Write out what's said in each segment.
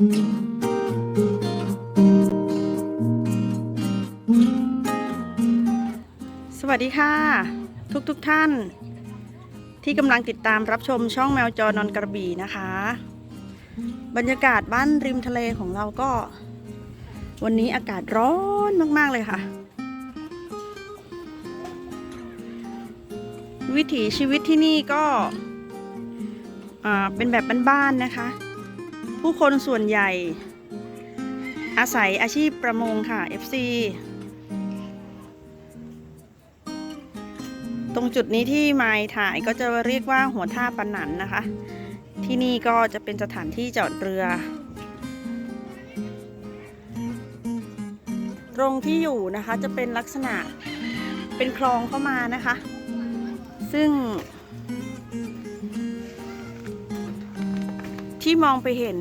สวัสดีค่ะ ทุกทุกท่าน ที่กำลังติดตามรับชมช่องแมวจอนอนกระบี่นะคะ บรรยากาศบ้านริมทะเลของเราก็ วันนี้อากาศร้อนมาก ๆ เลยค่ะ วิถีชีวิตที่นี่ก็เป็นแบบบ้านๆนะคะ ผู้คนส่วนใหญ่ อาศัยอาชีพประมงค่ะ FC ตรงจุดนี้ที่ไมายถ่ายก็จะเรียกว่าหัวท่าปันหนันนะคะ ที่นี่ก็จะเป็นสถานที่จอดเรือ ตรงที่อยู่นะคะจะเป็นลักษณะเป็นคลองเข้ามานะคะ ซึ่ง ที่มองไปเห็น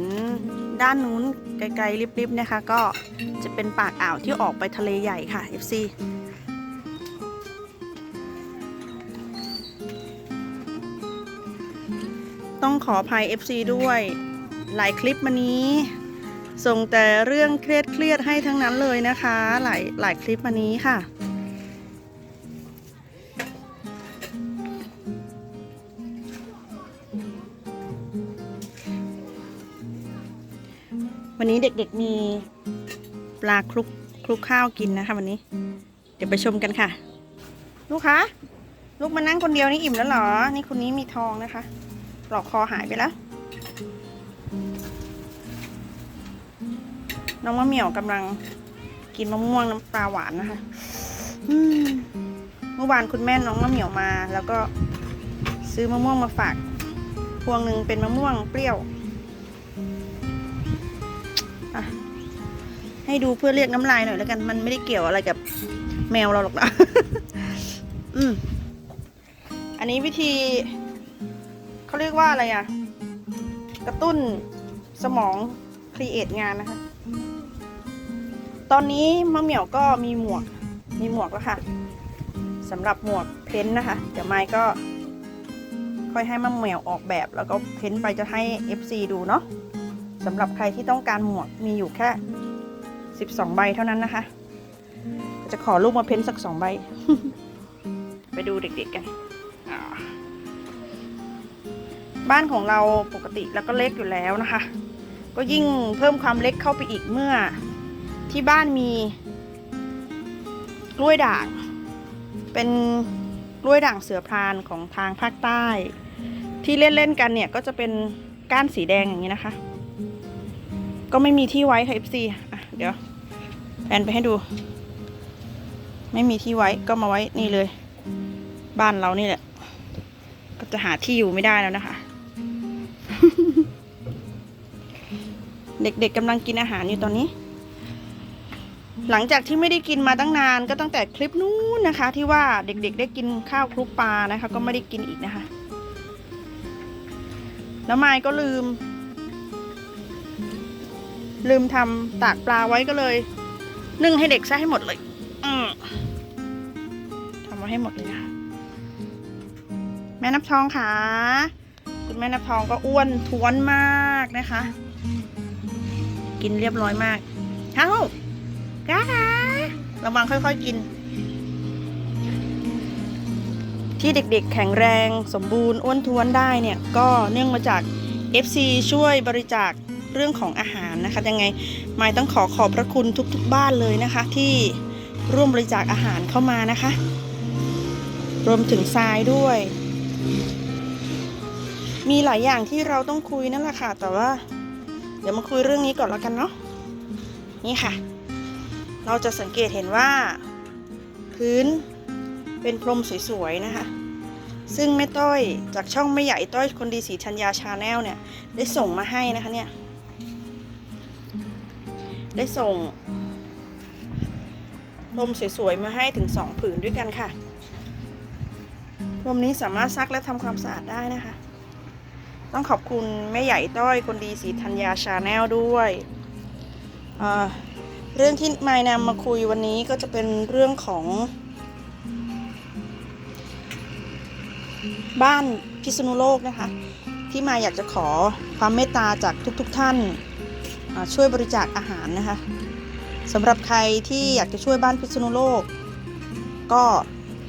ด้านนู้นไกลๆริบๆนะคะ ก็จะเป็นปากอ่าวที่ออกไปทะเลใหญ่ค่ะ FC ต้องขออภัย FC ด้วย หลายคลิปมานี้ ส่งแต่เรื่องเครียดๆให้ทั้งนั้นเลยนะคะ หลายหลายคลิปมานี้ค่ะ วันนี้เด็กๆมีปลาคลุกคลุกข้าวกินนะคะ วันนี้ เดี๋ยวไปชมกันค่ะ ลูกคะลูกมานั่งคนเดียวนี่อิ่มแล้วเหรอ นี่คนนี้มีทองนะคะปลอกคอหายไปแล้ว น้องมะเหมี่ยวกำลังกินมะม่วงน้ำปลาหวานนะคะเมื่อวานคุณแม่น้องมะเหมี่ยวมา แล้วก็ซื้อมะม่วงมาฝาก พวงหนึ่งเป็นมะม่วงเปรี้ยว ให้ดูเพื่อเรียกน้ำลายหน่อยแล้วกัน มันไม่ได้เกี่ยวอะไรกับแมวเราหรอกนะอืมอันนี้วิธีเขาเรียกว่าอะไรอะกระตุ้นสมองครีเอทงานนะคะ ตอนนี้มะเหมี่ยวก็มีหมวก มีหมวกแล้วค่ะสำหรับหมวกเพ้นท์นะคะ เดี๋ยวไม้ก็ค่อยให้มะเหมี่ยวออกแบบ แล้วก็เพ้นท์ไปจะให้ FC ดูเนาะสำหรับใครที่ต้องการหมวกมีอยู่แค่ 12 ใบเท่านั้นนะคะจะขอรูปมาเพ้นท์สักสองใบ ไปดูเด็กๆกันอ่าบ้านของเราปกติแล้วก็เล็กอยู่แล้วนะคะ ก็ยิ่งเพิ่มความเล็กเข้าไปอีกเมื่อ ที่บ้านมีกล้วยด่าง เป็นกล้วยด่างเสือพรานของทางภาคใต้ ที่เล่นๆกันเนี่ยก็จะเป็นก้านสีแดงอย่างนี้นะคะ ก็ไม่มีที่ไว้ค่ะ FC อะเดี๋ยว แผนไปให้ดู ไม่มีที่ไว้ก็มาไว้นี่เลย บ้านเรานี่แหละ ก็จะหาที่อยู่ไม่ได้แล้วนะคะ เด็กๆกำลังกินอาหารอยู่ตอนนี้ หลังจากที่ไม่ได้กินมาตั้งนานก็ตั้งแต่คลิปนู้นนะคะ ที่ว่าเด็กๆ ได้กินข้าวคลุกปลานะคะ ก็ไม่ได้กินอีกนะคะ แล้วไม้ก็ลืม ลืมทำตากปลาไว้ก็เลย นึ่งให้เด็กซะให้หมดเลย อืมทำไว้ให้หมดเลยนะคะแม่นับทองค่ะ คุณแม่นับทองก็อ้วนท้วนมากนะคะ กินเรียบร้อยมากเฮ้าก้าระวังค่อยๆกิน ที่เด็กๆ แข็งแรงสมบูรณ์อ้วนท้วนได้เนี่ย ก็เนื่องมาจาก FC ช่วยบริจาค เรื่องของอาหารนะคะยังไงไม่ต้องขอขอบพระคุณทุกๆบ้านเลยนะคะ ที่ร่วมบริจาคอาหารเข้ามานะคะ รวมถึงทรายด้วย มีหลายอย่างที่เราต้องคุยนั่นแหละค่ะ แต่ว่า เดี๋ยวมาคุยเรื่องนี้ก่อนแล้วกันเนาะนี่ค่ะ เราจะสังเกตเห็นว่า พื้นเป็นพรมสวยๆนะคะซึ่งแม่ต้อยจากช่องไม่ใหญ่ต้อยคนดีสีธัญญาชาแนลเนี่ย ได้ส่งมาให้นะคะเนี่ย ได้ส่งพรมสวยๆมาให้ถึงสองผืนด้วยกันค่ะพรมนี้สามารถซักและทำความสะอาดได้นะคะ ต้องขอบคุณแม่ใหญ่ต้อยคนดีสีธัญญาชาแนลด้วย เรื่องที่มายนำมาคุยวันนี้ก็จะเป็นเรื่องของ บ้านพิษณุโลกนะคะ ที่มายอยากจะขอความเมตตาจากทุกๆทท่าน ช่วยบริจาคอาหารนะคะสำหรับใครที่อยากจะช่วยบ้านพิษณุโลก ก็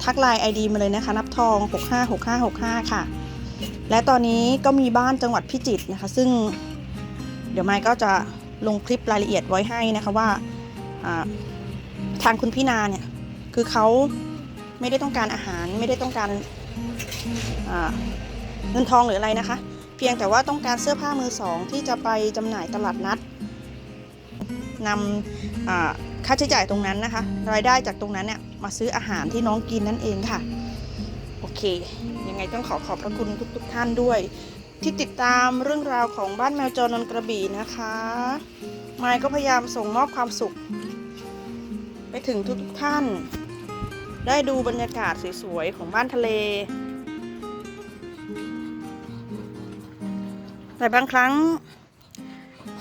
ทักไลน์ ID มาเลยนะคะ นับทอง 656565 ค่ะ และตอนนี้ก็มีบ้านจังหวัดพิจิตรนะคะ ซึ่งเดี๋ยวไมค์ก็จะลงคลิปรายละเอียดไว้ให้นะคะว่าทางคุณพี่นาเนี่ย คือเขาไม่ได้ต้องการอาหารไม่ได้ต้องการเงินทองหรืออะไรนะคะ เพียงแต่ว่าต้องการเสื้อผ้ามือสองที่จะไปจำหน่ายตลาดนัด นำค่าใช้จ่ายตรงนั้นนะคะ รายได้จากตรงนั้นเนี่ยมาซื้ออาหารที่น้องกินนั่นเองค่ะ โอเค ยังไงต้องขอขอบพระคุณทุกๆทท่านด้วย ที่ติดตามเรื่องราวของบ้านแมวจรนนกระบี่นะคะไมค์ก็พยายามส่งมอบความสุข ไปถึงทุกๆท่าน ได้ดูบรรยากาศสวยๆของบ้านทะเลแต่บางครั้ง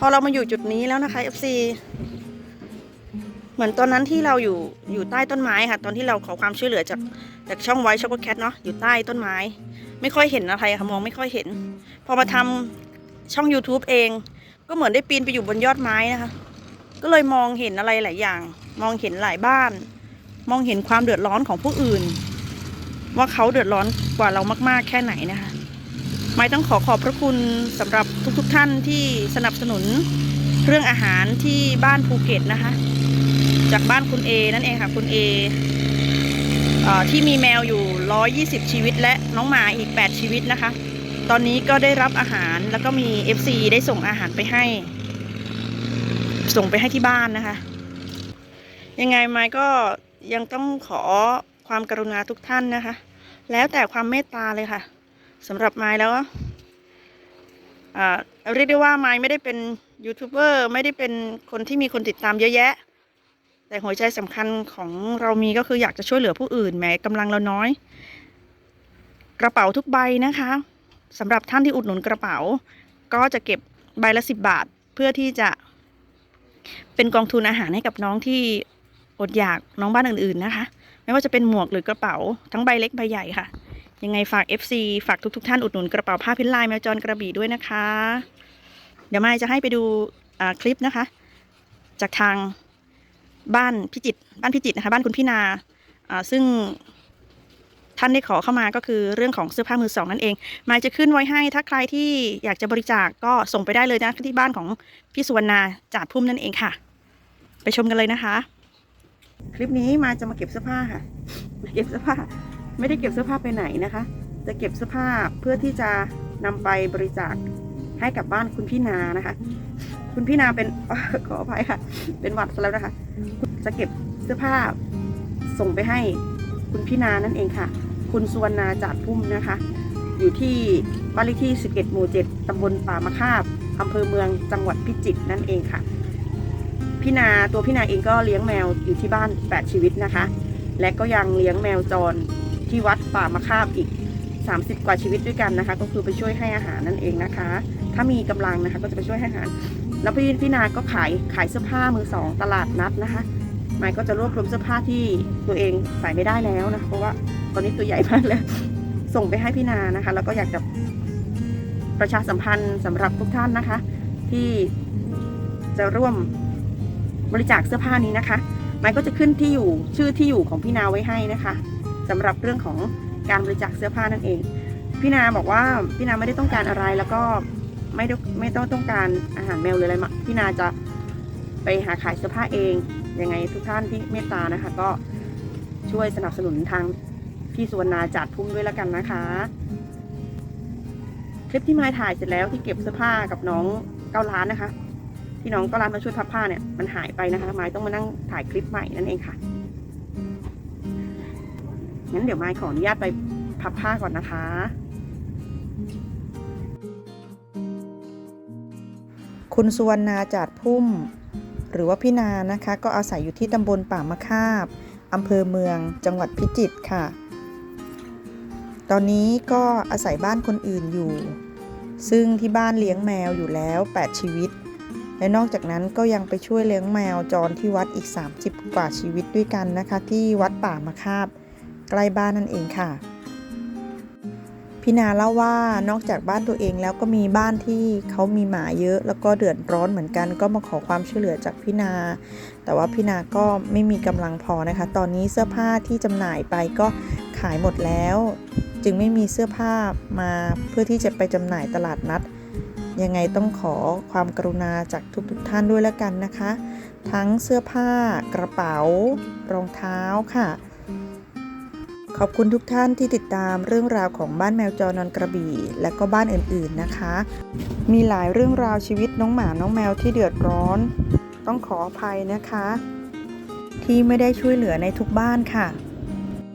พอเรามาอยู่จุดนี้แล้วนะคะ FC เหมือนตอนนั้นที่เราอยู่อยู่ใต้ต้นไม้ค่ะ ตอนที่เราขอความช่วยเหลือจากจากช่องไว้ช็อกโกแคทเนาะอยู่ใต้ต้นไม้ ไม่ค่อยเห็นอะไรค่ะมองไม่ค่อยเห็น พอมาทำช่อง YouTube เอง ก็เหมือนได้ปีนไปอยู่บนยอดไม้นะคะ ก็เลยมองเห็นอะไรหลายอย่าง มองเห็นหลายบ้าน มองเห็นความเดือดร้อนของผู้อื่น ว่าเขาเดือดร้อนกว่าเรามาก ๆ แค่ไหนนะคะ ไม่ต้องขอขอบพระคุณสำหรับทุกๆทท่านที่สนับสนุนเรื่องอาหารที่บ้านภูเก็ตนะคะ จากบ้านคุณเอนั่นเองค่ะคุณเออที่มีแมวอยู่ 120 ชีวิต และน้องหมาอีก 8 ชีวิตนะคะ ตอนนี้ก็ได้รับอาหารแล้วก็มี FC ได้ส่งอาหารไปให้ ส่งไปให้ที่บ้านนะคะ ยังไงไม้ก็ยังต้องขอความกรุณาทุกท่านนะคะ แล้วแต่ความเมตตาเลยค่ะ สำหรับไม้แล้วเรียกได้ว่าไม้ไม่ได้เป็นยูทูบเบอร์ไม่ได้เป็นคนที่มีคนติดตามเยอะแยะ แต่หัวใจสำคัญของเรามีก็คืออยากจะช่วยเหลือผู้อื่นแม้กำลังเราน้อย กระเป๋าทุกใบนะคะสำหรับท่านที่อุดหนุนกระเป๋า ก็จะเก็บใบละสิบบาทเพื่อที่จะ เป็นกองทุนอาหารให้กับน้องที่อดอยากน้องบ้านอื่นๆนะคะ ไม่ว่าจะเป็นหมวกหรือกระเป๋าทั้งใบเล็กใบใหญ่ค่ะ ยังไงฝาก FC ฝากทุกๆทท่านอุดหนุนกระเป๋าผ้าพินลายแมวจรกระบี่ด้วยนะคะ เดี๋ยวมาจะให้ไปดูคลิปนะคะ จากทางบ้านพิจิตบ้านพิจิตนะคะบ้านคุณพี่นาซึ่งท่านได้ขอเข้ามาก็คือเรื่องของเสื้อผ้ามือสองนั่นเองมายจะขึ้นไว้ให้ ถ้าใครที่อยากจะบริจาคก็ส่งไปได้เลยนะที่บ้านของพี่สุวรรณาจาดพุ่มนั่นเองค่ะ ไปชมกันเลยนะคะ คลิปนี้มาจะมาเก็บเสื้อผ้าค่ะเก็บเสื้อผ้า ไม่ได้เก็บเสื้อผ้าไปไหนนะคะ จะเก็บเสื้อผ้าเพื่อที่จะนำไปบริจาคให้กับบ้านคุณพี่นานะคะ คุณพี่นาเป็นขออภัยค่ะ เป็นหวัดซะแล้วนะคะ จะเก็บเสื้อผ้าส่งไปให้คุณพี่นานั่นเองค่ะ คุณสุวรรณาจาดพุ่มนะคะ อยู่ที่บ้านเลขที่ 11 หมู่ 7 ตำบลป่ามะคาบอำเภอเมืองจังหวัดพิจิตรนั่นเองค่ะพี่นาตัวพี่นาเองก็เลี้ยงแมวอยู่ที่บ้าน 8 ชีวิตนะคะ และก็ยังเลี้ยงแมวจร ที่วัดป่ามะคาบอีก 30 กว่าชีวิตด้วยกันนะคะ ก็คือไปช่วยให้อาหารนั่นเองนะคะ ถ้ามีกำลังนะคะ ก็จะไปช่วยให้อาหาร แล้วพี่พี่นาก็ขายขายเสื้อผ้ามือสองตลาดนัดนะคะหมายก็จะรวบรวมเสื้อผ้าที่ตัวเองใส่ไม่ได้แล้วนะเพราะว่าตอนนี้ตัวใหญ่มากแล้วส่งไปให้พี่นานะคะ แล้วก็อยากจะประชาสัมพันธ์สำหรับทุกท่านนะคะ ที่จะร่วมบริจาคเสื้อผ้านี้นะคะหมายก็จะขึ้นที่อยู่ชื่อที่อยู่ของพี่นาไว้ให้นะคะ สำหรับเรื่องของการบริจาคเสื้อผ้านั่นเอง พี่นาบอกว่าพี่นาไม่ได้ต้องการอะไรแล้วก็ไม่ได้ไม่ต้องต้องการอาหารแมวหรืออะไรมาพี่นาจะไปหาขายเสื้อผ้าเองยังไงทุกท่านที่เมตตานะคะ ก็ช่วยสนับสนุนทางพี่สุวรรณาจัดพุ่มด้วยแล้วกันนะคะ คลิปที่มายถ่ายเสร็จแล้วที่เก็บเสื้อผ้ากับน้องเก้าล้านนะคะ ที่น้องเก้าล้านมาช่วยพับผ้าเนี่ยมันหายไปนะคะมายต้องมานั่งถ่ายคลิปใหม่นั่นเองค่ะ งั้นเดี๋ยวไมายขออนุญาตไปพับผ้าก่อนนะคะ คุณสุวรรณาจาดพุ่ม หรือว่าพี่นานะคะ ก็อาศัยอยู่ที่ตำบลป่ามะคาบอำเภอเมืองจังหวัดพิจิตรค่ะ ตอนนี้ก็อาศัยบ้านคนอื่นอยู่ ซึ่งที่บ้านเลี้ยงแมวอยู่แล้ว 8 ชีวิต และนอกจากนั้นก็ยังไปช่วยเลี้ยงแมวจรที่วัดอีก 30 กว่าชีวิตด้วยกันนะคะ ที่วัดป่ามะคาบ ใกล้บ้านนั่นเองค่ะพี่นาเล่าว่านอกจากบ้านตัวเองแล้วก็มีบ้านที่เขามีหมาเยอะ แล้วก็เดือดร้อนเหมือนกัน ก็มาขอความช่วยเหลือจากพี่นา แต่ว่าพี่นาก็ไม่มีกำลังพอนะคะ ตอนนี้เสื้อผ้าที่จำหน่ายไปก็ขายหมดแล้ว จึงไม่มีเสื้อผ้ามาเพื่อที่จะไปจำหน่ายตลาดนัด ยังไงต้องขอความกรุณาจากทุกๆทท่านด้วยแล้วกันนะคะ ทั้งเสื้อผ้ากระเป๋ารองเท้าค่ะ ขอบคุณทุกท่านที่ติดตามเรื่องราวของบ้านแมวจรนอนกระบี่ และก็บ้านอื่นๆนะคะ มีหลายเรื่องราวชีวิตน้องหมาน้องแมวที่เดือดร้อน ต้องขออภัยนะคะ ที่ไม่ได้ช่วยเหลือในทุกบ้านค่ะ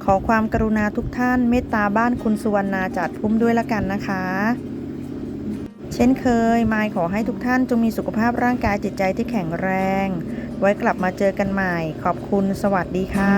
ขอความกรุณาทุกท่านเมตตาบ้านคุณสุวรรณาจัดพุ่มด้วยละกันนะคะ เช่นเคยมายขอให้ทุกท่านจงมีสุขภาพร่างกายจิตใจที่แข็งแรง ไว้กลับมาเจอกันใหม่ ขอบคุณสวัสดีค่ะ